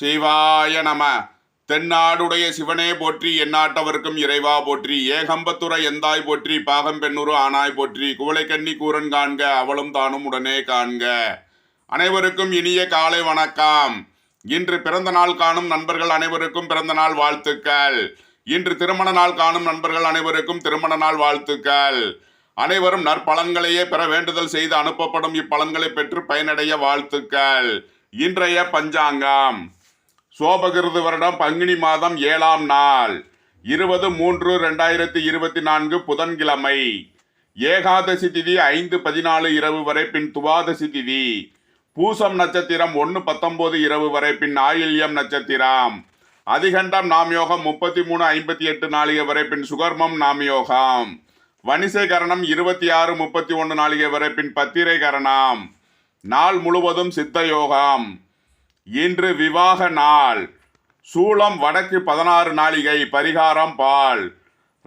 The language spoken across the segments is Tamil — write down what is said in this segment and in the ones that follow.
சிவாய நம. தென்னாடுடைய சிவனே போற்றி எந்நாட்டவர்க்கும் இறைவா போற்றி ஏகம்பத்துறை எந்தாய் போற்றி பாகம்பெண்ணுரு ஆனாய் போற்றி குவளைக்கண்ணி கூரன் காண்க அவளும் தானும் உடனே காண்க. அனைவருக்கும் இனிய காலை வணக்கம். இன்று பிறந்த நாள் காணும் நண்பர்கள் அனைவருக்கும் பிறந்த நாள் வாழ்த்துக்கள். இன்று திருமண நாள் காணும் நண்பர்கள் அனைவருக்கும் திருமண நாள் வாழ்த்துக்கள். அனைவரும் நற்பலன்களையே பெற வேண்டுதல் செய்து அனுப்பப்படும் இப்பலன்களை பெற்று பயனடைய வாழ்த்துக்கள். இன்றைய பஞ்சாங்கம். சோபகிருது வருடம் பங்குனி மாதம் ஏழாம் நாள். இருபது மூன்று ரெண்டாயிரத்தி இருபத்தி நான்கு புதன்கிழமை. ஏகாதசி திதி ஐந்து பதினாலு இரவு வரை பின் துவாதசி திதி. பூசம் நட்சத்திரம் ஒன்று பத்தொம்போது இரவு வரை பின் ஆயில்யம் நட்சத்திரம். அதிகண்டம் நாமயோகம் முப்பத்தி மூணு ஐம்பத்தி எட்டு நாளிகை வரை பின் சுகர்மம் நாமயோகம். வணிசை கரணம் இருபத்தி ஆறு முப்பத்தி ஒன்று நாளிகை வரை பின் பத்திரை கரணம் நாள் முழுவதும் சித்த யோகம். இன்று விவாக நாள். சூளம் வடக்கு பதினாறு நாளிகை பரிகாரம் பால்.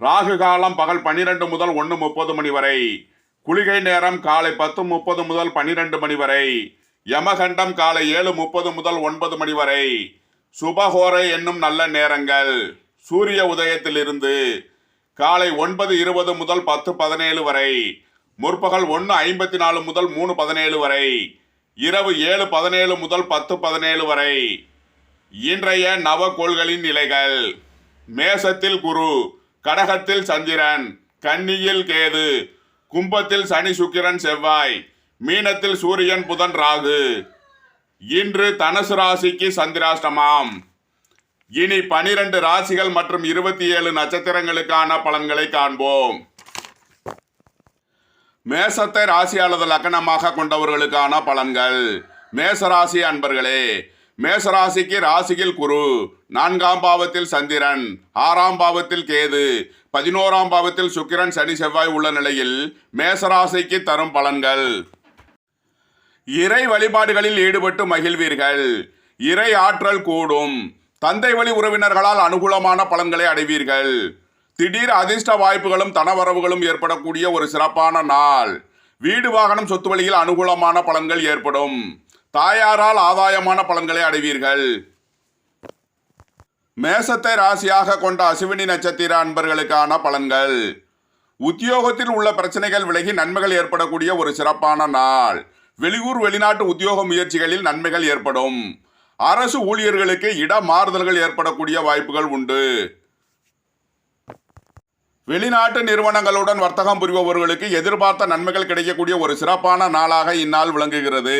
ராகு காலம் பகல் பன்னிரண்டு முதல் ஒன்று முப்பது மணி வரை. குளிகை நேரம் காலை பத்து முப்பது முதல் பன்னிரண்டு மணி வரை. யமகண்டம் காலை ஏழு முப்பது முதல் ஒன்பது மணி வரை. சுபஹோரை என்னும் நல்ல நேரங்கள். சூரிய உதயத்திலிருந்து காலை ஒன்பது இருபது முதல் பத்து பதினேழு வரை. முற்பகல் ஒன்று ஐம்பத்தி நாலு முதல் மூணு பதினேழு வரை. இரவு ஏழு பதினேழு முதல் பத்து பதினேழு வரை இன்றைய நவக்கோள்களின் நிலைகள். மேசத்தில் குரு கடகத்தில் சந்திரன் கன்னியில் கேது கும்பத்தில் சனி சுக்கிரன் செவ்வாய் மீனத்தில் சூரியன் புதன் ராகு. இன்று தனுசு ராசிக்கு சந்திராஷ்டமம். இனி பனிரெண்டு ராசிகள் மற்றும் இருபத்தி ஏழு நட்சத்திரங்களுக்கான பலன்களை காண்போம். மேசத்தை ராசி அல்லது லக்கணமாக கொண்டவர்களுக்கான பலன்கள். மேசராசி அன்பர்களே மேசராசிக்கு ராசியில் குரு நான்காம் பாவத்தில் சந்திரன் ஆறாம் பாவத்தில் கேது பதினோராம் பாவத்தில் சுக்கிரன் சனி செவ்வாய் உள்ள நிலையில் மேசராசிக்கு தரும் பலன்கள். இறை வழிபாடுகளில் ஈடுபட்டு மகிழ்வீர்கள். இறை ஆற்றல் கூடும். தந்தை வழி உறவினர்களால் அனுகூலமான பலன்களை அடைவீர்கள். திடீர் அதிர்ஷ்ட வாய்ப்புகளும் தனவரவுகளும் ஏற்படக்கூடிய ஒரு சிறப்பான நாள். வீடு வாகனம் சொத்து வழியில் அனுகூலமான பலன்கள் ஏற்படும். தாயாரால் ஆதாயமான பலன்களை அடைவீர்கள். மேசத்தை ராசியாக கொண்ட அசுவினி நட்சத்திர அன்பர்களுக்கான பலன்கள். உத்தியோகத்தில் உள்ள பிரச்சனைகள் விலகி நன்மைகள் ஏற்படக்கூடிய ஒரு சிறப்பான நாள். வெளியூர் வெளிநாட்டு உத்தியோக முயற்சிகளில் நன்மைகள் ஏற்படும். அரசு ஊழியர்களுக்கு இட மாறுதல்கள் ஏற்படக்கூடிய வாய்ப்புகள் உண்டு. வெளிநாட்டு நிறுவனங்களுடன் வர்த்தகம் புரிபவர்களுக்கு எதிர்பார்த்த நன்மைகள் கிடைக்கக்கூடிய ஒரு சிறப்பான நாளாக இந்நாள் விளங்குகிறது.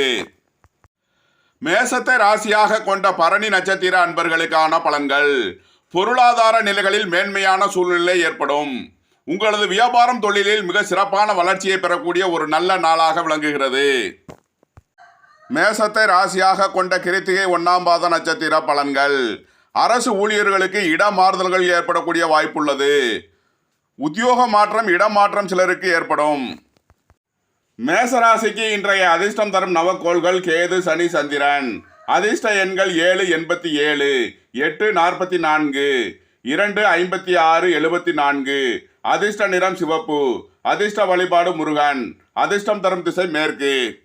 மேசத்தை ராசியாக கொண்ட பரணி நட்சத்திர அன்பர்களுக்கான பலன்கள். பொருளாதார நிலைகளில் மேன்மையான சூழ்நிலை ஏற்படும். உங்களது வியாபாரம் தொழிலில் மிக சிறப்பான வளர்ச்சியை பெறக்கூடிய ஒரு நல்ல நாளாக விளங்குகிறது. மேசத்தை ராசியாக கொண்ட கிருத்திகை ஒன்னாம் பாத நட்சத்திர பலன்கள். அரசு ஊழியர்களுக்கு இடமாறுதல்கள் ஏற்படக்கூடிய வாய்ப்புள்ளது. உத்தியோக மாற்றம் இடமாற்றம் சிலருக்கு ஏற்படும். மேசராசிக்கு இன்றைய அதிர்ஷ்டம் தரும் நவக்கோள்கள் கேது சனி சந்திரன். அதிர்ஷ்ட எண்கள் ஏழு எண்பத்தி ஏழு எட்டு நாற்பத்தி நான்கு இரண்டு ஐம்பத்தி ஆறு எழுபத்தி நான்கு. அதிர்ஷ்ட நிறம் சிவப்பு. அதிர்ஷ்ட வழிபாடு முருகன். அதிர்ஷ்டம் தரும் திசை மேற்கு.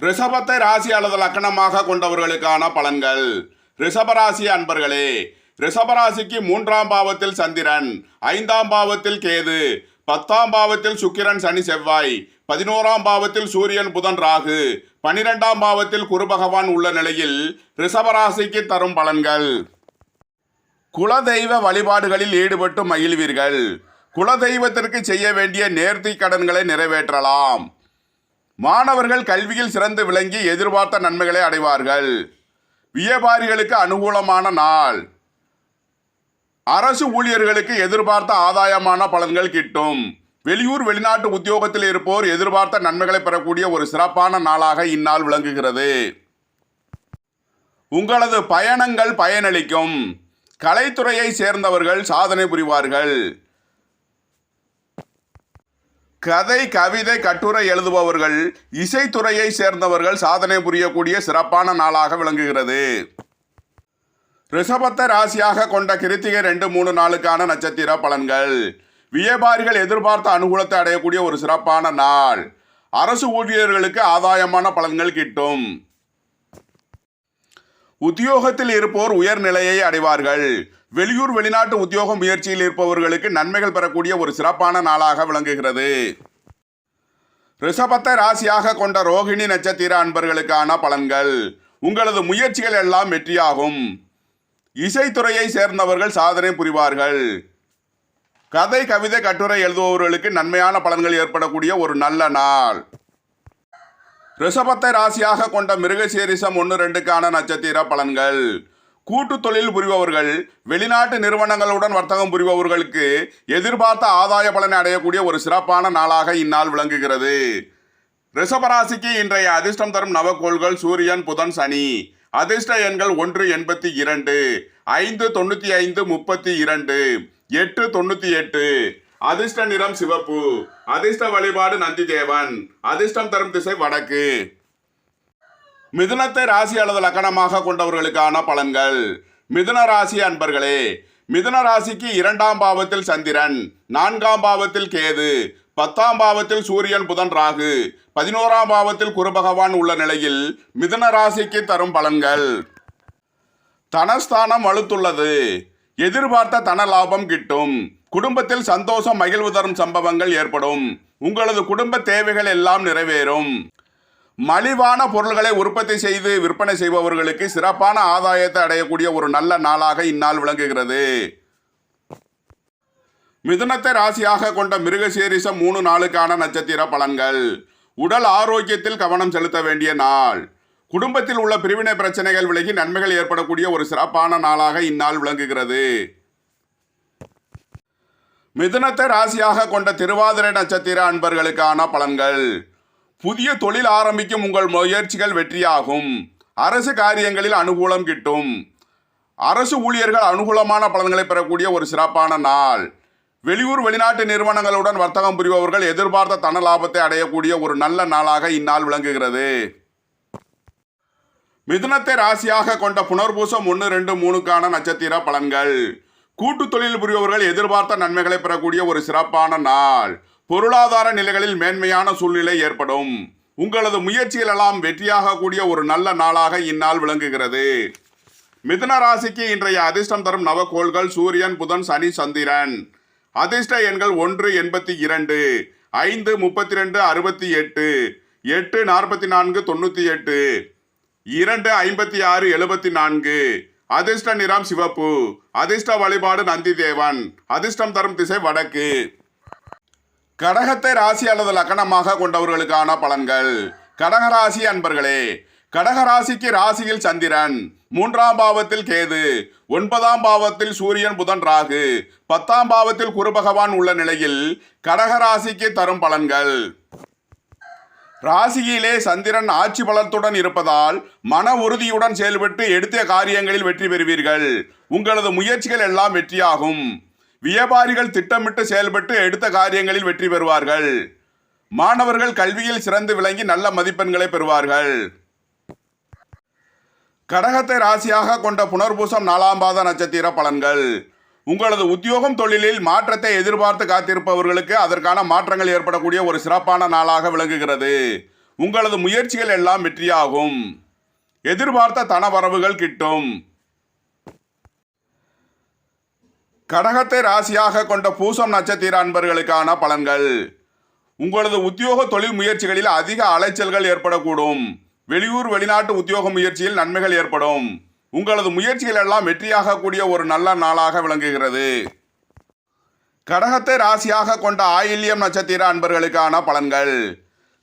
ரிஷபத்தை ராசி அல்லது லக்கணமாக கொண்டவர்களுக்கான பலன்கள். ரிஷபராசி அன்பர்களே ரிஷபராசிக்கு மூன்றாம் பாவத்தில் சந்திரன் ஐந்தாம் பாவத்தில் கேது பத்தாம் பாவத்தில் சுக்கிரன் சனி செவ்வாய் பதினோராம் பாவத்தில் சூரியன் புதன் ராகு பனிரெண்டாம் பாவத்தில் குரு பகவான் உள்ள நிலையில் ரிஷபராசிக்கு தரும் பலன்கள். குலதெய்வ வழிபாடுகளில் ஈடுபட்டு மகிழ்வீர்கள். குலதெய்வத்திற்கு செய்ய வேண்டிய நேர்த்தி கடன்களை நிறைவேற்றலாம். மாணவர்கள் கல்வியில் சிறந்து விளங்கி எதிர்பார்த்த நன்மைகளை அடைவார்கள். வியாபாரிகளுக்கு அனுகூலமான நாள். அரசு ஊழியர்களுக்கு எதிர்பார்த்த ஆதாயமான பலன்கள் கிட்டும். வெளியூர் வெளிநாட்டு உத்தியோகத்தில் இருப்போர் எதிர்பார்த்த நன்மைகளை பெறக்கூடிய ஒரு சிறப்பான நாளாக இந்நாள் விளங்குகிறது. உங்களது பயணங்கள் பயனளிக்கும். கலைத்துறையை சேர்ந்தவர்கள் சாதனை புரிவார்கள். கதை கவிதை கட்டுரை எழுதுபவர்கள் இசைத்துறையை சேர்ந்தவர்கள் சாதனை புரியக்கூடிய சிறப்பான நாளாக விளங்குகிறது. ரிஷபத்தை ராசியாக கொண்ட கிருத்திகை ரெண்டு மூணு நாளுக்கான நட்சத்திர பலன்கள். வியாபாரிகள் எதிர்பார்த்த அனுகூலத்தை அடையக்கூடிய ஒரு சிறப்பான நாள். அரசு ஊழியர்களுக்கு ஆதாயமான பலன்கள் கிட்டும். உத்தியோகத்தில் இருப்போர் உயர்நிலையை அடைவார்கள். வெளியூர் வெளிநாட்டு உத்தியோக முயற்சியில் இருப்பவர்களுக்கு நன்மைகள் பெறக்கூடிய ஒரு சிறப்பான நாளாக விளங்குகிறது. ரிஷபத்தை ராசியாக கொண்ட ரோகிணி நட்சத்திர அன்பர்களுக்கான பலன்கள். உங்களது முயற்சிகள் எல்லாம் வெற்றியாகும். இசைத்துறையை சேர்ந்தவர்கள் சாதனை புரிவார்கள். கதை கவிதை கட்டுரை எழுதுபவர்களுக்கு நன்மையான பலன்கள் ஏற்படக்கூடிய ஒரு நல்ல நாள். ரிஷபத்தை ராசியாக கொண்ட மிருகசீரிசம் ஒன்று ரெண்டுக்கான நட்சத்திர பலன்கள். கூட்டு தொழில் புரிபவர்கள் வெளிநாட்டு நிறுவனங்களுடன் வர்த்தகம் புரிபவர்களுக்கு எதிர்பார்த்த ஆதாய பலனை அடையக்கூடிய ஒரு சிறப்பான நாளாக இந்நாள் விளங்குகிறது. ரிஷபராசிக்கு இன்றைய அதிர்ஷ்டம் தரும் நவக்கோள்கள் சூரியன் புதன் சனி. அதிர்ஷ்ட எண்கள் ஒன்று எண்பத்தி இரண்டு ஐந்து தொண்ணூற்றி ஐந்து முப்பத்தி இரண்டு எட்டு தொண்ணூற்றி எட்டு. அதிர்ஷ்ட நிறம் சிவப்பு அதிர்ஷ்ட வழிபாடு நந்தி தேவன் அதிர்ஷ்டம் தரும் திசை வடக்கு. மிதுனத்தை ராசி அல்லது லக்கணமாக கொண்டவர்களுக்கான பலன்கள். மிதுன ராசி அன்பர்களே மிதுன ராசிக்கு இரண்டாம் பாவத்தில் சந்திரன் நான்காம் பாவத்தில் கேது பத்தாம் பாவத்தில் சூரியன் புதன் ராகு பதினோராம் பாவத்தில் குரு பகவான் உள்ள நிலையில் மிதன ராசிக்கு தரும் பலன்கள். தனஸ்தானம் வலுத்துள்ளது. எதிர்பார்த்த தன லாபம் கிட்டும். குடும்பத்தில் சந்தோஷம் மகிழ்வு தரும் சம்பவங்கள் ஏற்படும். உங்களது குடும்ப தேவைகள் எல்லாம் நிறைவேறும். மலிவான பொருள்களை உற்பத்தி செய்து விற்பனை செய்பவர்களுக்கு சிறப்பான ஆதாயத்தை அடையக்கூடிய ஒரு நல்ல நாளாக இந்நாள் விளங்குகிறது. மிதுனத்தை ராசியாக கொண்ட மிருகசீரிசம் மூணு நாளுக்கான நட்சத்திர பலன்கள். உடல் ஆரோக்கியத்தில் கவனம் செலுத்த வேண்டிய நாள். குடும்பத்தில் உள்ள பிரிவினை பிரச்சனைகள் விலகி நன்மைகள் ஏற்படக்கூடிய ஒரு சிறப்பான நாளாக இந்நாள் விளங்குகிறது. மிதுனத்தை ராசியாக கொண்ட திருவாதிரை நட்சத்திர அன்பர்களுக்கான பலன்கள். புதிய தொழில் ஆரம்பிக்கும் உங்கள் முயற்சிகள் வெற்றியாகும். அரசு காரியங்களில் அனுகூலம் கிட்டும். அரசு ஊழியர்கள் அனுகூலமான பலன்களை பெறக்கூடிய ஒரு சிறப்பான நாள். வெளியூர் வெளிநாட்டு நிறுவனங்களுடன் வர்த்தகம் புரிபவர்கள் எதிர்பார்த்த தன லாபத்தை அடையக்கூடிய ஒரு நல்ல நாளாக இந்நாள் விளங்குகிறது. மிதுனத்தை ராசியாக கொண்ட புனர்பூசம் ஒன்று ரெண்டு மூணுக்கான நட்சத்திர பலன்கள். கூட்டு தொழில் புரிபவர்கள் எதிர்பார்த்த நன்மைகளை பெறக்கூடிய ஒரு சிறப்பான நாள். பொருளாதார நிலைகளில் மேன்மையான சூழ்நிலை ஏற்படும். உங்களது முயற்சிகள் எல்லாம் வெற்றியாக கூடிய ஒரு நல்ல நாளாக இந்நாள் விளங்குகிறது. மிதுன ராசிக்கு இன்றைய அதிர்ஷ்டம் தரும் நவக்கோள்கள் சூரியன் புதன் சனி சந்திரன். அதிர்ஷ்ட எண்கள் ஒன்று எண்பத்தி இரண்டு ஐந்து முப்பத்தி ரெண்டு அறுபத்தி எட்டு எட்டு நாற்பத்தி நான்கு தொண்ணூற்றி எட்டு இரண்டு ஐம்பத்தி ஆறு எழுபத்தி நான்கு. அதிர்ஷ்ட நிறம் சிவப்பு அதிர்ஷ்ட வழிபாடு நந்தி தேவன் அதிர்ஷ்டம் தரும் திசை வடக்கு. கடகத்தை ராசி அல்லது லக்கணமாக கொண்டவர்களுக்கான பலன்கள். கடகராசி அன்பர்களே கடகராசிக்கு ராசியில் சந்திரன். மூன்றாம் பாவத்தில் கேது. ஒன்பதாம் பாவத்தில் சூரியன் புதன் ராகு. பத்தாம் பாவத்தில் குரு பகவான் உள்ள நிலையில் கடகராசிக்கு தரும் பலன்கள். ராசியிலே சந்திரன் ஆட்சி பலத்துடன் இருப்பதால் மன உறுதியுடன் செயல்பட்டு எடுத்த காரியங்களில் வெற்றி பெறுவீர்கள். உங்களது முயற்சிகள் எல்லாம் வெற்றியாகும். வியாபாரிகள் திட்டமிட்டு செயல்பட்டு எடுத்த காரியங்களில் வெற்றி பெறுவார்கள். மாணவர்கள் கல்வியில் சிறந்து விளங்கி நல்ல மதிப்பெண்களை பெறுவார்கள். கடகத்தை ராசியாக கொண்ட புனர்பூசம் நாலாம் பாத நட்சத்திர பலன்கள். உங்களது உத்தியோகம் தொழிலில் மாற்றத்தை எதிர்பார்த்து காத்திருப்பவர்களுக்கு அதற்கான மாற்றங்கள் ஏற்படக்கூடிய ஒரு சிறப்பான நாளாக விளங்குகிறது. உங்களது முயற்சிகள் எல்லாம் வெற்றியாகும். எதிர்பார்த்த தன வரவுகள் கிட்டும். கடகத்தை ராசியாக கொண்ட பூசம் நட்சத்திர அன்பர்களுக்கான பலன்கள். உங்களது உத்தியோக தொழில் முயற்சிகளில் அதிக அலைச்சல்கள் ஏற்படக்கூடும். வெளியூர் வெளிநாட்டு உத்தியோக முயற்சியில் நன்மைகள் ஏற்படும். உங்களது முயற்சிகள் எல்லாம் வெற்றியாக கூடிய ஒரு நல்ல நாளாக விளங்குகிறது. கடகத்தை ராசியாக கொண்ட ஆயில்யம் நட்சத்திர அன்பர்களுக்கான பலன்கள்.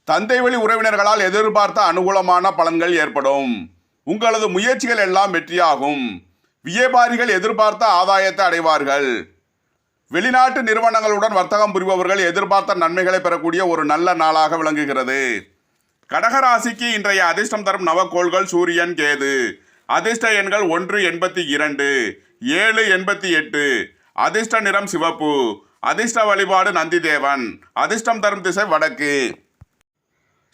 தந்தை வழி உறவினர்களால் எதிர்பார்த்த அனுகூலமான பலன்கள் ஏற்படும். உங்களது முயற்சிகள் எல்லாம் வெற்றியாகும். வியாபாரிகள் எதிர்பார்த்த ஆதாயத்தை அடைவார்கள். வெளிநாட்டு நிறுவனங்களுடன் வர்த்தகம் புரிபவர்கள் எதிர்பார்த்த நன்மைகளை பெறக்கூடிய ஒரு நல்ல நாளாக விளங்குகிறது. கடகராசிக்கு இன்றைய அதிர்ஷ்டம் தரும் நவக்கோள்கள் சூரியன் கேது. அதிர்ஷ்ட எண்கள் ஒன்று எண்பத்தி இரண்டு ஏழு எண்பத்தி எட்டு. அதிர்ஷ்ட நிறம் சிவப்பு. அதிர்ஷ்ட வழிபாடு நந்தி தேவன் அதிர்ஷ்டம் தரும் திசை வடக்கு.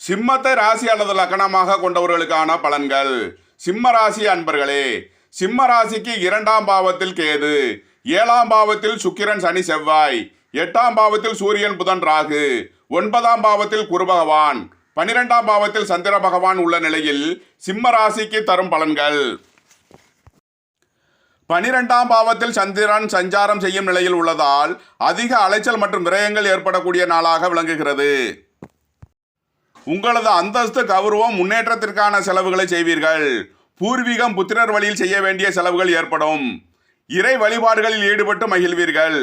சிம்மத்தை ராசி அல்லது லக்கணமாக கொண்டவர்களுக்கான பலன்கள். சிம்ம ராசி அன்பர்களே சிம்ம ராசிக்கு இரண்டாம் பாவத்தில் கேது. ஏழாம் பாவத்தில் சுக்கிரன் சனி செவ்வாய். எட்டாம் பாவத்தில் சூரியன் புதன் ராகு. ஒன்பதாம் பாவத்தில் குரு பகவான். பனிரெண்டாம் பாவத்தில் சந்திர பகவான் உள்ள நிலையில் சிம்ம ராசிக்கு தரும் பலன்கள். பனிரெண்டாம் பாவத்தில் சந்திரன் சஞ்சாரம் செய்யும் நிலையில் உள்ளதால் அதிக அலைச்சல் மற்றும் விரயங்கள் ஏற்படக்கூடிய நாளாக விளங்குகிறது. உங்களது அந்தஸ்து கௌரவம் முன்னேற்றத்திற்கான செலவுகளை செய்வீர்கள். பூர்வீகம் புத்திரர் வழியில் செய்ய வேண்டிய செலவுகள் ஏற்படும். இறை வழிபாடுகளில் ஈடுபட்டு மகிழ்வீர்கள்.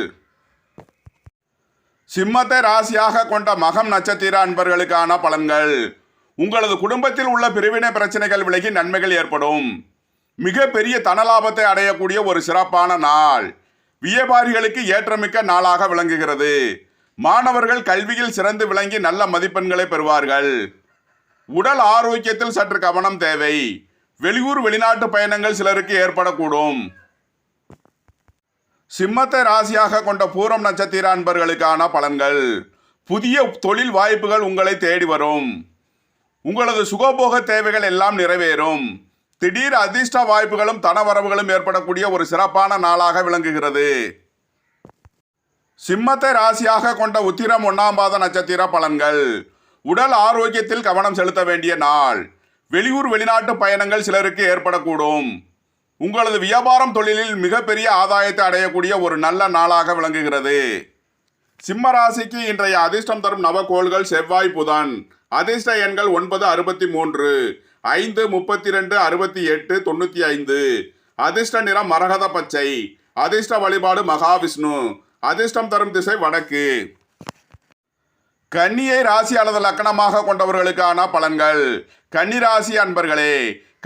சிம்மத்தை ராசியாக கொண்ட மகம் நட்சத்திர அன்பர்களுக்கான பலன்கள். உங்களது குடும்பத்தில் உள்ள பிரிவினை பிரச்சனைகள் விலகி நன்மைகள் ஏற்படும். மிகப்பெரிய தனலாபத்தை அடையக்கூடிய ஒரு சிறப்பான நாள். வியாபாரிகளுக்கு ஏற்றமிக்க நாளாக விளங்குகிறது. மாணவர்கள் கல்வியில் சிறந்து விளங்கி நல்ல மதிப்பெண்களை பெறுவார்கள். உடல் ஆரோக்கியத்தில் சற்று கவனம் தேவை. வெளியூர் வெளிநாட்டு பயணங்கள் சிலருக்கு ஏற்படக்கூடும். சிம்மத்தை ராசியாக கொண்ட பூரம் நட்சத்திர அன்பர்களுக்கான பலன்கள். புதிய தொழில் வாய்ப்புகள் உங்களை தேடி வரும். உங்களது சுகபோக தேவைகள் எல்லாம் நிறைவேறும். திடீர் அதிர்ஷ்ட வாய்ப்புகளும் தனவரவுகளும் ஏற்படக்கூடிய ஒரு சிறப்பான நாளாக விளங்குகிறது. சிம்மத்தை ராசியாக கொண்ட உத்திரம் ஒன்னாம் பாத நட்சத்திர பலன்கள். உடல் ஆரோக்கியத்தில் கவனம் செலுத்த வேண்டிய நாள். வெளியூர் வெளிநாட்டு பயணங்கள் சிலருக்கு ஏற்படக்கூடும். உங்களது வியாபாரம் தொழிலில் மிகப்பெரிய ஆதாயத்தை அடையக்கூடிய ஒரு நல்ல நாளாக விளங்குகிறது. சிம்ம ராசிக்கு இன்றைய அதிர்ஷ்டம் தரும் நவகோள்கள் செவ்வாய் புதன். அதிர்ஷ்ட எண்கள் ஒன்பது அறுபத்தி மூன்று ஐந்து முப்பத்தி ரெண்டு அறுபத்தி எட்டு தொண்ணூற்றி ஐந்து அதிர்ஷ்ட நிறம் மரகத பச்சை. அதிர்ஷ்ட வழிபாடு மகாவிஷ்ணு. அதிர்ஷ்டம் தரும் திசை வடக்கு. கன்னியை ராசி அல்லது லக்கணமாக கொண்டவர்களுக்கான பலன்கள். கன்னி ராசி அன்பர்களே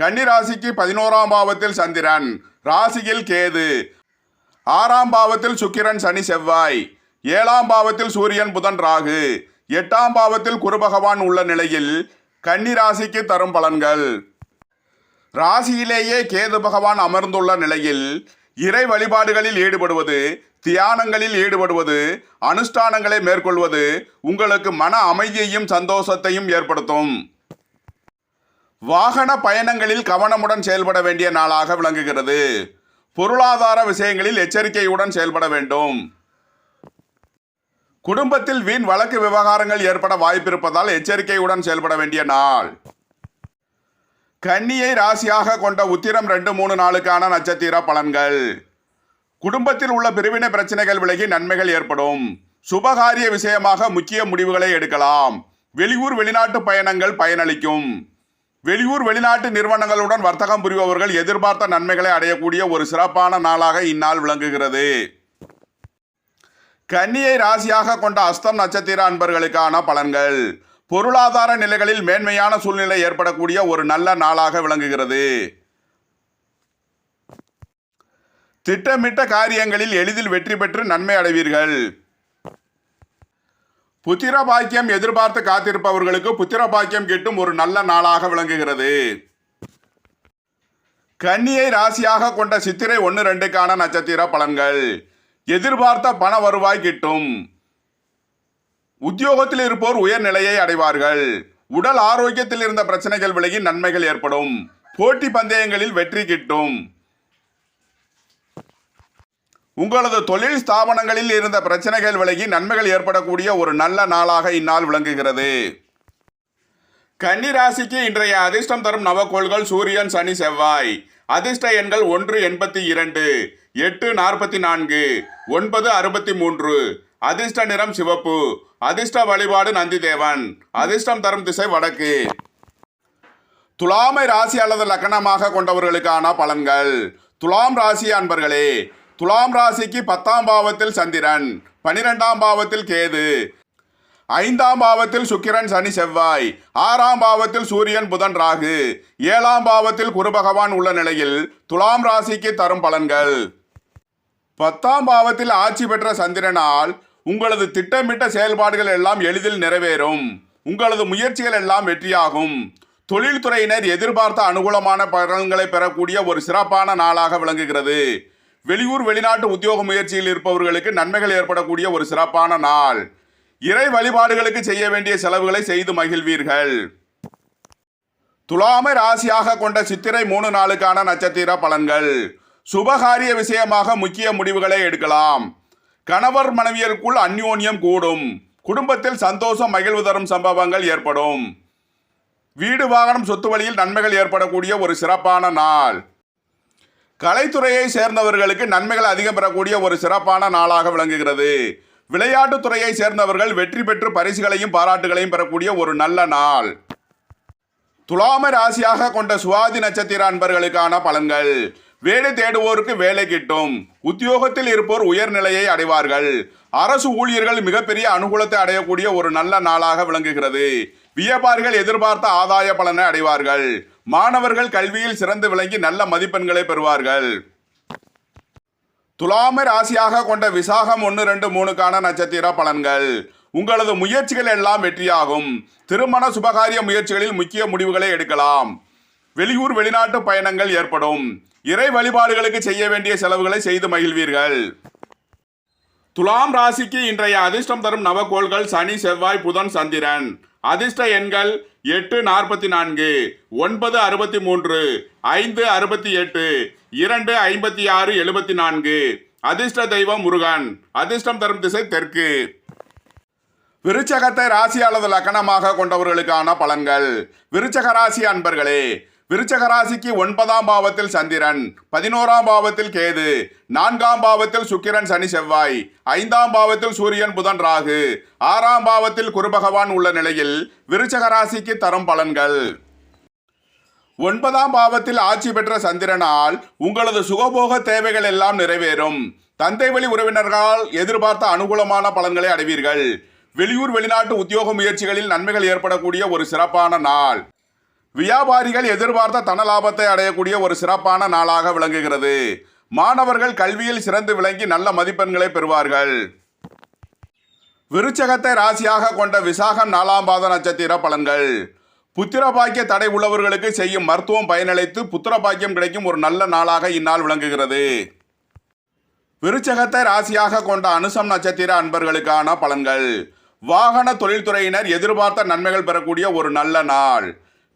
கன்னிராசிக்கு பதினோராம் பாவத்தில் சந்திரன். ராசியில் கேது. ஆறாம் பாவத்தில் சுக்கிரன் சனி செவ்வாய். ஏழாம் பாவத்தில் சூரியன் புதன் ராகு. எட்டாம் பாவத்தில் குருபகவான் உள்ள நிலையில் கன்னிராசிக்கு தரும் பலன்கள். ராசியிலேயே கேது பகவான் அமர்ந்துள்ள நிலையில் இறை வழிபாடுகளில் ஈடுபடுவது தியானங்களில் ஈடுபடுவது அனுஷ்டானங்களை மேற்கொள்வது உங்களுக்கு மன அமைதியையும் சந்தோஷத்தையும் ஏற்படுத்தும். வாகன பயணங்களில் கவனமுடன் செயல்பட வேண்டிய நாளாக விளங்குகிறது. பொருளாதார விஷயங்களில் எச்சரிக்கையுடன் செயல்பட வேண்டும். குடும்பத்தில் வீண் வழக்கு விவகாரங்கள் ஏற்பட வாய்ப்பிருப்பதால் எச்சரிக்கையுடன் செயல்பட வேண்டிய நாள். கன்னியை ராசியாக கொண்ட உத்திரம் ரெண்டு மூணு நாளுக்கான நட்சத்திர பலன்கள். குடும்பத்தில் உள்ள பிரிவினை பிரச்சனைகள் விலகி நன்மைகள் ஏற்படும். சுபகாரிய விஷயமாக முக்கிய முடிவுகளை எடுக்கலாம். வெளியூர் வெளிநாட்டு பயணங்கள் பயனளிக்கும். வெளியூர் வெளிநாட்டு நிறுவனங்களுடன் வர்த்தகம் புரிபவர்கள் எதிர்பார்த்த நன்மைகளை அடையக்கூடிய ஒரு சிறப்பான நாளாக இந்நாள் விளங்குகிறது. கன்னியை ராசியாக கொண்ட அஸ்தம் நட்சத்திர அன்பர்களுக்கான பலன்கள். பொருளாதார நிலைகளில் மேன்மையான சூழ்நிலை ஏற்படக்கூடிய ஒரு நல்ல நாளாக விளங்குகிறது. திட்டமிட்ட காரியங்களில் எளிதில் வெற்றி பெற்று நன்மை அடைவீர்கள். புத்திர பாக்கியம் எதிர்பார்த்து காத்திருப்பவர்களுக்கு புத்திர பாக்கியம் கிட்டும் ஒரு நல்ல நாளாக விளங்குகிறது. கன்னியை ராசியாக கொண்ட சித்திரை ஒன்று ரெண்டுக்கான நட்சத்திர பலன்கள். எதிர்பார்த்த பண வருவாய் கிட்டும். உத்தியோகத்தில் இருப்போர் உயர்நிலையை அடைவார்கள். உடல் ஆரோக்கியத்தில் இருந்த பிரச்சனைகள் விலகி நன்மைகள் ஏற்படும். போட்டி பந்தயங்களில் வெற்றி கிட்டும். உங்களது தொழில் ஸ்தாபனங்களில் இருந்த பிரச்சனைகள் விலகி நன்மைகள் ஏற்படக்கூடிய ஒரு நல்ல நாளாக இந்நாள் விளங்குகிறது. கன்னி ராசிக்கு இன்றைய அதிர்ஷ்டம் தரும் நவக்கோள்கள் சூரியன் சனி செவ்வாய். அதிர்ஷ்ட எண்கள் ஒன்று எண்பத்தி இரண்டு எட்டு நாற்பத்தி நான்கு ஒன்பது அறுபத்தி மூன்று. அதிர்ஷ்ட நிறம் சிவப்பு. அதிர்ஷ்ட வழிபாடு நந்திதேவன். அதிர்ஷ்டம் தரும் திசை வடக்கு. துலாமை ராசி அல்லது லக்கணமாக கொண்டவர்களுக்கான பலன்கள். துலாம் ராசி அன்பர்களே துலாம் ராசிக்கு பத்தாம் பாவத்தில் சந்திரன் பனிரெண்டாம் பாவத்தில் கேது ஐந்தாம் பாவத்தில் சுக்கிரன் சனி செவ்வாய் ஆறாம் பாவத்தில் சூரியன் புதன் ராகு ஏழாம் பாவத்தில் குரு பகவான் உள்ள நிலையில் துலாம் ராசிக்கு தரும் பலன்கள். பத்தாம் பாவத்தில் ஆட்சி பெற்ற சந்திரனால் உங்களது திட்டமிட்ட செயல்பாடுகள் எல்லாம் எளிதில் நிறைவேறும். உங்களது முயற்சிகள் எல்லாம் வெற்றியாகும். தொழில்துறையினர் எதிர்பார்த்த அனுகூலமான பலன்களை பெறக்கூடிய ஒரு சிறப்பான நாளாக விளங்குகிறது. வெளியூர் வெளிநாட்டு உத்தியோக முயற்சியில் இருப்பவர்களுக்கு நன்மைகள் ஏற்படக்கூடிய ஒரு சிறப்பான நாள். இறை வழிபாடுகளுக்கு செய்ய வேண்டிய செலவுகளை செய்து மகிழ்வீர்கள். துலாமை ராசியாக கொண்ட சித்திரை மூணு நாளுக்கான நட்சத்திர பலன்கள். சுபகாரிய விஷயமாக முக்கிய முடிவுகளை எடுக்கலாம். கணவர் மனைவியருக்குள் அந்யோன்யம் கூடும். குடும்பத்தில் சந்தோஷம் மகிழ்வு தரும் சம்பவங்கள் ஏற்படும். வீடு வாகனம் சொத்து வழியில் நன்மைகள் ஏற்படக்கூடிய ஒரு சிறப்பான நாள். கலைத்துறையை சேர்ந்தவர்களுக்கு நன்மைகள் அதிகம் பெறக்கூடிய ஒரு சிறப்பான நாளாக விளங்குகிறது. விளையாட்டுத் துறையை சேர்ந்தவர்கள் வெற்றி பெற்று பரிசுகளையும் பாராட்டுகளையும் பெறக்கூடிய ஒரு நல்ல நாள். துலாம ராசியாக கொண்ட சுவாதி நட்சத்திர அன்பர்களுக்கான பலன்கள். வேலை தேடுவோருக்கு வேலை கிட்டும். உத்தியோகத்தில் இருப்போர் உயர்நிலையை அடைவார்கள். அரசு ஊழியர்கள் மிகப்பெரிய அனுகூலத்தை அடையக்கூடிய ஒரு நல்ல நாளாக விளங்குகிறது. வியாபாரிகள் எதிர்பார்த்த ஆதாய பலனை அடைவார்கள். மாணவர்கள் கல்வியில் சிறந்து விளங்கி நல்ல மதிப்பெண்களை பெறுவார்கள். துலாம ராசியாக கொண்ட விசாகம் ஒன்று ரெண்டு மூணுக்கான நட்சத்திர பலன்கள். உங்களது முயற்சிகள் எல்லாம் வெற்றியாகும். திருமண சுபகாரிய முயற்சிகளில் முக்கிய முடிவுகளை எடுக்கலாம். வெளியூர் வெளிநாட்டு பயணங்கள் ஏற்படும். இறை வழிபாடுகளுக்கு செய்ய வேண்டிய செலவுகளை செய்து மகிழ்வீர்கள். துலாம் ராசிக்கு இன்றைய அதிர்ஷ்டம் தரும் நவகோள்கள் சனி செவ்வாய் புதன் சந்திரன். அதிர்ஷ்ட எண்கள் எட்டு நாற்பத்தி நான்கு ஒன்பது அறுபத்தி மூன்று ஐந்து அறுபத்தி எட்டு இரண்டு ஐம்பத்தி ஆறு எழுபத்தி நான்கு. அதிர்ஷ்ட தெய்வம் முருகன். அதிர்ஷ்டம் தரும் திசை தெற்கு. விருச்சகத்தை ராசி அல்லது லக்கணமாக கொண்டவர்களுக்கான பலன்கள். விருச்சக ராசி அன்பர்களே விருச்சகராசிக்கு ஒன்பதாம் பாவத்தில் சந்திரன் பதினோராம் பாவத்தில் கேது நான்காம் பாவத்தில் சுக்கிரன் சனி செவ்வாய் ஐந்தாம் பாவத்தில் சூரியன் புதன் ராகு ஆறாம் பாவத்தில் குருபகவான் உள்ள நிலையில் விருச்சகராசிக்கு தரும் பலன்கள். ஒன்பதாம் பாவத்தில் ஆட்சி பெற்ற சந்திரனால் உங்களது சுகபோக தேவைகள் எல்லாம் நிறைவேறும். தந்தை வழி உறவினர்களால் எதிர்பார்த்த அனுகூலமான பலன்களை அடைவீர்கள். வெளியூர் வெளிநாட்டு உத்தியோக முயற்சிகளில் நன்மைகள் ஏற்படக்கூடிய ஒரு சிறப்பான நாள். வியாபாரிகள் எதிர்பார்த்த தன லாபத்தை அடையக்கூடிய ஒரு சிறப்பான நாளாக விளங்குகிறது. மாணவர்கள் கல்வியில் சிறந்து விளங்கி நல்ல மதிப்பெண்களை பெறுவார்கள். விருச்சகத்தை ராசியாக கொண்ட விசாகம் நாலாம் பாத நட்சத்திர பலன்கள். புத்திர பாக்கிய தடை உள்ளவர்களுக்கு செய்யும் மருத்துவம் பயனளித்து புத்திர பாக்கியம் கிடைக்கும் ஒரு நல்ல நாளாக இந்நாள் விளங்குகிறது. விருச்சகத்தை ராசியாக கொண்ட அனுசம் நட்சத்திர அன்பர்களுக்கான பலன்கள். வாகன தொழில்துறையினர் எதிர்பார்த்த நன்மைகள் பெறக்கூடிய ஒரு நல்ல நாள்.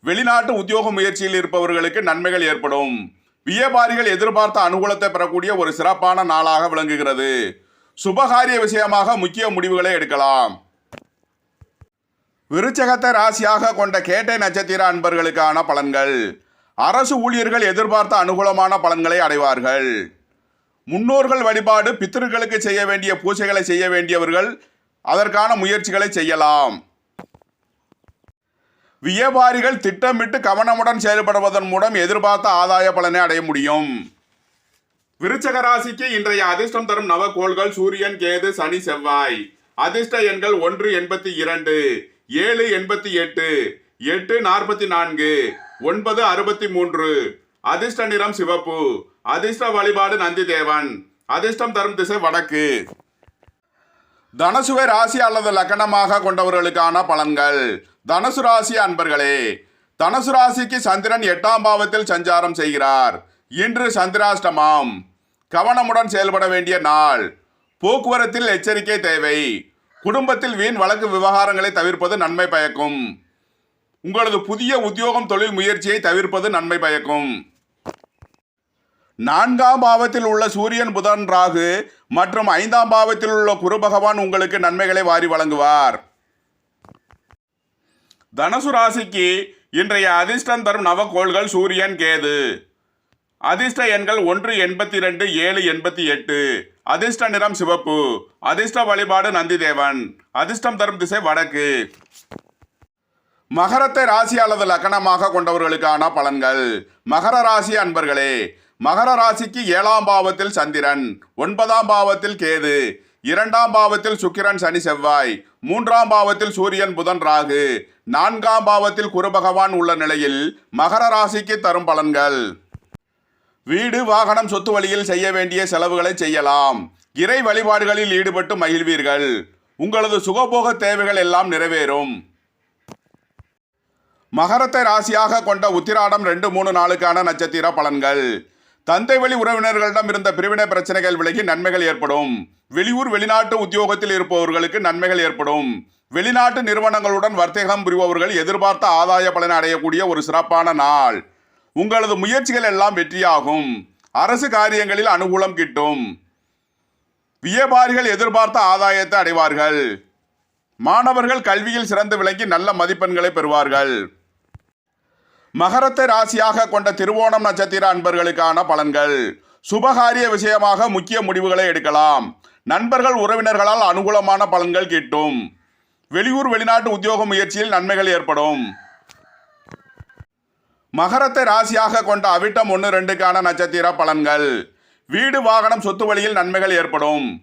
வெளிநாட்டு உத்தியோக முயற்சியில் இருப்பவர்களுக்கு நன்மைகள் ஏற்படும். வியாபாரிகள் எதிர்பார்த்த அனுகூலத்தை பெறக்கூடிய ஒரு சிறப்பான நாளாக விளங்குகிறது. சுபகாரிய விஷயமாக முக்கிய முடிவுகளை எடுக்கலாம். விருச்சகத்தை ராசியாக கொண்ட கேட்டை நட்சத்திர அன்பர்களுக்கான பலன்கள். அரசு ஊழியர்கள் எதிர்பார்த்த அனுகூலமான பலன்களை அடைவார்கள். முன்னோர்கள் வழிபாடு பித்திருக்களுக்கு செய்ய வேண்டிய பூஜைகளை செய்ய வேண்டியவர்கள் அதற்கான முயற்சிகளை செய்யலாம். வியாபாரிகள் திட்டமிட்டு கவனமுடன் செயல்படுவதன் மூலம் எதிர்பார்த்த ஆதாய பலனை அடைய முடியும். விருச்சக ராசிக்கு இன்றைய அதிர்ஷ்டம் தரும் நவகோள்கள் சூரியன் கேது சனி செவ்வாய். அதிர்ஷ்ட எண்கள் ஒன்று எண்பத்தி இரண்டு ஏழு எண்பத்தி எட்டு எட்டு நாற்பத்தி நான்கு ஒன்பது அறுபத்தி மூன்று. அதிர்ஷ்ட நிறம் சிவப்பு. அதிர்ஷ்ட வழிபாடு நந்தி தேவன். அதிர்ஷ்டம் தரும் திசை வடக்கு. தனசுவை ராசி அல்லது லக்கணமாக கொண்டவர்களுக்கான பலன்கள். தனுசு ராசி அன்பர்களே தனுசு ராசிக்கு சந்திரன் எட்டாம் பாவத்தில் சஞ்சாரம் செய்கிறார். இன்று சந்திராஷ்டமம். கவனமுடன் செயல்பட வேண்டிய நாள். போக்குவரத்தில் எச்சரிக்கை தேவை. குடும்பத்தில் வீண் வழக்கு விவகாரங்களை தவிர்ப்பது நன்மை பயக்கும். உங்களது புதிய உத்தியோகம் தொழில் முயற்சியை தவிர்ப்பது நன்மை பயக்கும். நான்காம் பாவத்தில் உள்ள சூரியன் புதன் ராகு மற்றும் ஐந்தாம் பாவத்தில் உள்ள குரு பகவான் உங்களுக்கு நன்மைகளை வாரி வழங்குவார். தனுசு ராசிக்கு இன்றைய அதிர்ஷ்டம் தரும் நவகோள்கள் சூரியன் கேது. அதிர்ஷ்ட எண்கள் ஒன்று எண்பத்தி ரெண்டு ஏழு எண்பத்தி எட்டு. அதிர்ஷ்ட நிறம் சிவப்பு. அதிர்ஷ்ட வழிபாடு நந்திதேவன். அதிர்ஷ்டம் தரும் திசை வடக்கு. மகரத்தை ராசி அல்லது லக்கணமாக கொண்டவர்களுக்கான பலன்கள். மகர ராசி அன்பர்களே மகர ராசிக்கு ஏழாம் பாவத்தில் சந்திரன் ஒன்பதாம் பாவத்தில் கேது இரண்டாம் பாவத்தில் சுக்கிரன் சனி செவ்வாய் மூன்றாம் பாவத்தில் சூரியன் புதன் ராகு நான்காம் பாவத்தில் குரு பகவான் உள்ள நிலையில் மகர ராசிக்கு தரும் பலன்கள். வீடு வாகனம் சொத்து வழியில் செய்ய வேண்டிய செலவுகளை செய்யலாம். இறை வழிபாடுகளில் ஈடுபட்டு மகிழ்வீர்கள். உங்களது சுகபோக தேவைகள் எல்லாம் நிறைவேறும். மகரத்தை ராசியாக கொண்ட உத்திராடம் ரெண்டு மூணு நாளுக்கான நட்சத்திர பலன்கள். தந்தை வழி உறவினர்களிடம் இருந்த பிரிவினை பிரச்சனைகள் விலகி நன்மைகள் ஏற்படும். வெளியூர் வெளிநாட்டு உத்தியோகத்தில் இருப்பவர்களுக்கு நன்மைகள் ஏற்படும். வெளிநாட்டு நிறுவனங்களுடன் வர்த்தகம் புரிபவர்கள் எதிர்பார்த்த ஆதாய பலனை அடையக்கூடிய ஒரு சிறப்பான நாள். உங்களது முயற்சிகள் எல்லாம் வெற்றியாகும். அரசு காரியங்களில் அனுகூலம் கிட்டும். வியாபாரிகள் எதிர்பார்த்த ஆதாயத்தை அடைவார்கள். மாணவர்கள் கல்வியில் சிறந்து விளங்கி நல்ல மதிப்பெண்களை பெறுவார்கள். மகரத்தை ராசியாக கொண்ட திருவோணம் நட்சத்திர அன்பர்களுக்கான பலன்கள். சுபகாரிய விஷயமாக முக்கிய முடிவுகளை எடுக்கலாம். நண்பர்கள் உறவினர்களால் அனுகூலமான பலன்கள் கிட்டும். வெளியூர் வெளிநாட்டு உத்தியோக முயற்சியில் நன்மைகள் ஏற்படும். மகரத்தை ராசியாக கொண்ட அவிட்டம் ஒன்று ரெண்டுக்கான நட்சத்திர பலன்கள். வீடு வாகனம் சொத்து வழியில் நன்மைகள் ஏற்படும்.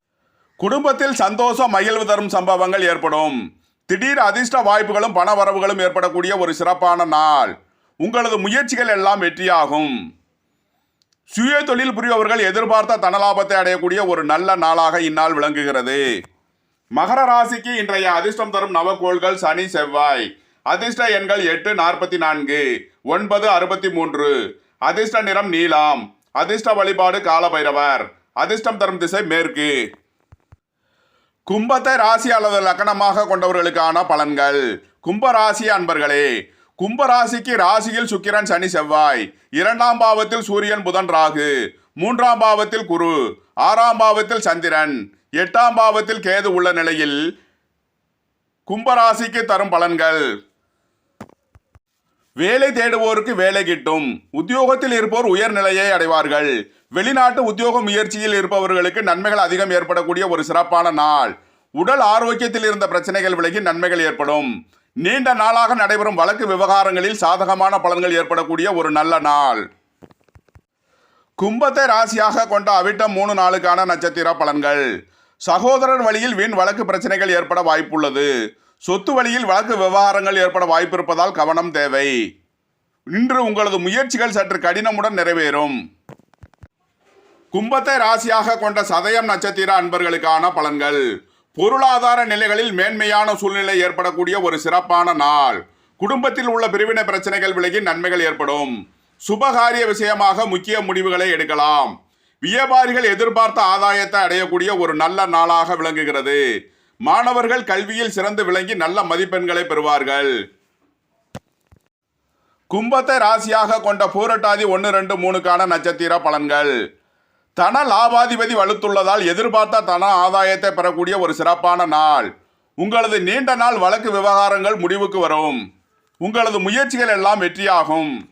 குடும்பத்தில் சந்தோஷம் மகிழ்வு தரும் சம்பவங்கள் ஏற்படும். திடீர் அதிர்ஷ்ட வாய்ப்புகளும் பண வரவுகளும் ஏற்படக்கூடிய ஒரு சிறப்பான நாள். உங்களது முயற்சிகள் எல்லாம் வெற்றியாகும். சுய தொழில் புரிபவர்கள் எதிர்பார்த்த தனலாபத்தை அடையக்கூடிய ஒரு நல்ல நாளாக இந்நாள் விளங்குகிறது. மகர ராசிக்கு இன்றைய அதிர்ஷ்டம் தரும் நவக்கோள்கள் சனி செவ்வாய். அதிர்ஷ்ட எண்கள் எட்டு நாற்பத்தி நான்கு ஒன்பது அறுபத்தி மூன்று அதிர்ஷ்ட நிறம் நீலாம். அதிர்ஷ்ட வழிபாடு காலபைரவர். அதிர்ஷ்டம் தரும் திசை மேற்கு. கும்பத்தை ராசி அல்லது லக்கணமாக கொண்டவர்களுக்கான பலன்கள். கும்ப ராசி அன்பர்களே கும்பராசிக்கு ராசியில் சுக்கிரன் சனி செவ்வாய். இரண்டாம் பாவத்தில் சூரியன் புதன் ராகு. மூன்றாம் பாவத்தில் குரு. ஆறாம் பாவத்தில் சந்திரன். எட்டாம் பாவத்தில் கேது உள்ள நிலையில் கும்பராசிக்கு தரும் பலன்கள். வேலை தேடுவோருக்கு வேலை கிட்டும். உத்தியோகத்தில் இருப்போர் உயர்நிலையை அடைவார்கள். வெளிநாட்டு உத்தியோக முயற்சியில் இருப்பவர்களுக்கு நன்மைகள் அதிகம் ஏற்படக்கூடிய ஒரு சிறப்பான நாள். உடல் ஆரோக்கியத்தில் இருந்த பிரச்சனைகள் விலகி நன்மைகள் ஏற்படும். நீண்ட நாளாக நடைபெறும் வழக்கு விவகாரங்களில் சாதகமான பலன்கள் ஏற்படக்கூடிய ஒரு நல்ல நாள். கும்பத்தை ராசியாக கொண்ட அவிட்டம் மூணு நாளுக்கான நட்சத்திர பலன்கள். சகோதரர் வழியில் வீண் வழக்கு பிரச்சனைகள் ஏற்பட வாய்ப்புள்ளது. சொத்து வழியில் வழக்கு விவகாரங்கள் ஏற்பட வாய்ப்பிருப்பதால் கவனம் தேவை. இன்று உங்களது முயற்சிகள் சற்று கடினமுடன் நிறைவேறும். கும்பத்தை ராசியாக கொண்ட சதயம் நட்சத்திர அன்பர்களுக்கான பலன்கள். பொருளாதார நிலைகளில் மேன்மையான சூழ்நிலை ஏற்படக்கூடிய ஒரு சிறப்பான நாள். குடும்பத்தில் உள்ள பிரிவினை பிரச்சனைகள் விலகி நன்மைகள் ஏற்படும். சுபகாரிய விஷயமாக முக்கிய முடிவுகளை எடுக்கலாம். வியாபாரிகள் எதிர்பார்த்த ஆதாயத்தை அடையக்கூடிய ஒரு நல்ல நாளாக விளங்குகிறது. மாணவர்கள் கல்வியில் சிறந்து விளங்கி நல்ல மதிப்பெண்களை பெறுவார்கள். கும்பத்தை ராசியாக கொண்ட பூரட்டாதி ஒன்று ரெண்டு மூணுக்கான நட்சத்திர பலன்கள். தன லாபாதிபதி வலுத்துள்ளதால் எதிர்பார்த்த தன ஆதாயத்தை பெறக்கூடிய ஒரு சிறப்பான நாள். உங்களது நீண்ட நாள் வழக்கு விவகாரங்கள் முடிவுக்கு வரும். உங்களது முயற்சிகள் எல்லாம் வெற்றியாகும்.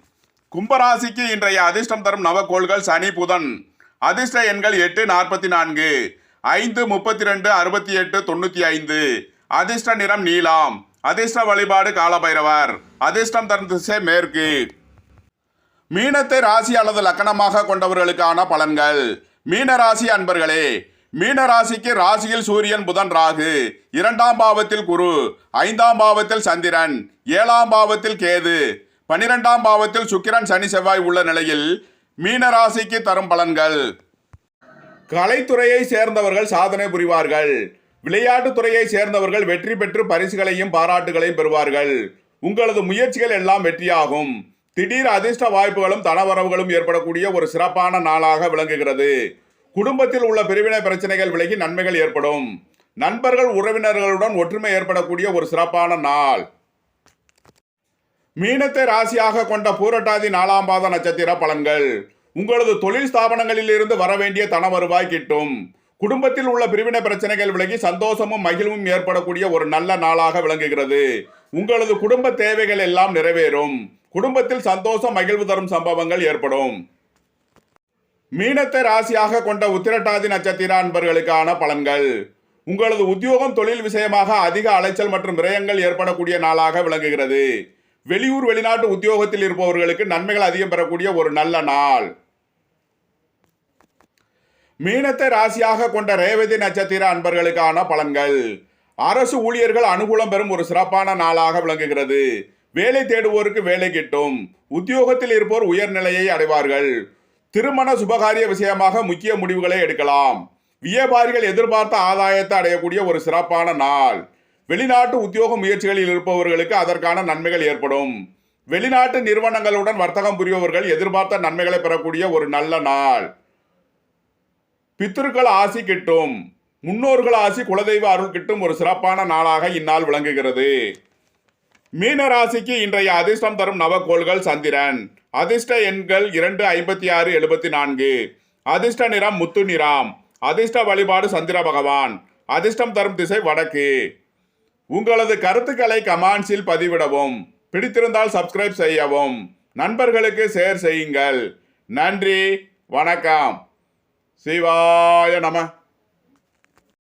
கும்பராசிக்கு இன்றைய அதிர்ஷ்டம் தரும் நவக்கோள்கள் சனி புதன். அதிர்ஷ்ட எண்கள் எட்டு நாற்பத்தி நான்கு ஐந்து முப்பத்தி ரெண்டு அறுபத்தி எட்டு தொண்ணூற்றி ஐந்து. அதிர்ஷ்ட நிறம் நீலாம். அதிர்ஷ்ட வழிபாடு காலபைரவர். அதிர்ஷ்டம் தரும் திசை மேற்கு. மீனத்தை ராசி அல்லது லக்கணமாக கொண்டவர்களுக்கான பலன்கள். மீன ராசி அன்பர்களே மீன ராசிக்கு ராசியில் சூரியன் புதன் ராகு. இரண்டாம் பாவத்தில் குரு ஐந்தாம் பாவத்தில் சந்திரன் ஏழாம் பாவத்தில் கேது பனிரெண்டாம் பாவத்தில் சுக்கிரன் சனி செவ்வாய் உள்ள நிலையில் மீன ராசிக்கு தரும் பலன்கள். கலைத்துறையை சேர்ந்தவர்கள் சாதனை புரிவார்கள். விளையாட்டுத்துறையை சேர்ந்தவர்கள் வெற்றி பெற்று பரிசுகளையும் பாராட்டுகளையும் பெறுவார்கள். உங்களது முயற்சிகள் எல்லாம் வெற்றியாகும். திடீர் அதிர்ஷ்ட வாய்ப்புகளும் தனவரவுகளும் ஏற்படக்கூடிய ஒரு சிறப்பான நாளாக விளங்குகிறது. குடும்பத்தில் உள்ள பிரிவினை பிரச்சனைகள் விலகி நன்மைகள் ஏற்படும். நண்பர்கள் உறவினர்களுடன் ஒற்றுமை ஏற்படக்கூடிய ஒரு சிறப்பான நாள். மீனத்தை ராசியாக கொண்ட பூரட்டாதி நாலாம் பாத நட்சத்திர பலன்கள். உங்களது தொழில் ஸ்தாபனங்களில் இருந்து வர வேண்டிய தன வருவாய் கிட்டும். குடும்பத்தில் உள்ள பிரிவினை பிரச்சனைகள் விலகி சந்தோஷமும் மகிழ்வும் ஏற்படக்கூடிய ஒரு நல்ல நாளாக விளங்குகிறது. உங்களது குடும்ப தேவைகள் எல்லாம் நிறைவேறும். குடும்பத்தில் சந்தோஷம் மகிழ்வு தரும் சம்பவங்கள் ஏற்படும். மீனத்தை ராசியாக கொண்ட உத்திரட்டாதி நட்சத்திர அன்பர்களுக்கான பலன்கள். உங்களது உத்தியோகம் தொழில் விஷயமாக அதிக அலைச்சல் மற்றும் விரயங்கள் ஏற்படக்கூடிய நாளாக விளங்குகிறது. வெளியூர் வெளிநாட்டு உத்தியோகத்தில் இருப்பவர்களுக்கு நன்மைகள் அதிகம் பெறக்கூடிய ஒரு நல்ல நாள். மீனத்தை ராசியாக கொண்ட ரேவதி நட்சத்திர அன்பர்களுக்கான பலன்கள். அரசு ஊழியர்கள் அனுகூலம் பெறும் ஒரு சிறப்பான நாளாக விளங்குகிறது. வேலை தேடுவோருக்கு வேலை கிட்டும். உத்தியோகத்தில் இருப்போர் உயர்நிலையை அடைவார்கள். திருமண சுபகாரிய விஷயமாக முக்கிய முடிவுகளை எடுக்கலாம். வியாபாரிகள் எதிர்பார்த்த ஆதாயத்தை அடையக்கூடிய ஒரு சிறப்பான நாள். வெளிநாட்டு உத்தியோக முயற்சிகளில் இருப்பவர்களுக்கு அதற்கான நன்மைகள் ஏற்படும். வெளிநாட்டு நிறுவனங்களுடன் வர்த்தகம் புரிபவர்கள் எதிர்பார்த்த நன்மைகளை பெறக்கூடிய ஒரு நல்ல நாள். பித்திருக்கள் ஆசி கிட்டும். முன்னோர்கள் ஆசி குலதெய்வ அருள் கிட்டும் ஒரு சிறப்பான நாளாக இந்நாள் விளங்குகிறது. மீன ராசிக்கு இன்றைய அதிர்ஷ்டம் தரும் நவக்கோள்கள் சந்திரன். அதிர்ஷ்ட எண்கள் இரண்டு ஐம்பத்தி ஆறு எழுபத்தி நான்கு. அதிர்ஷ்ட நிறம் முத்து நிறம். அதிர்ஷ்ட வழிபாடு சந்திர பகவான். அதிர்ஷ்டம் தரும் திசை வடக்கு. உங்களது கருத்துக்களை கமாண்ட்ஸில் பதிவிடவும். பிடித்திருந்தால் சப்ஸ்கிரைப் செய்யவும். நண்பர்களுக்கு ஷேர் செய்யுங்கள். நன்றி. வணக்கம். சிவாய நம.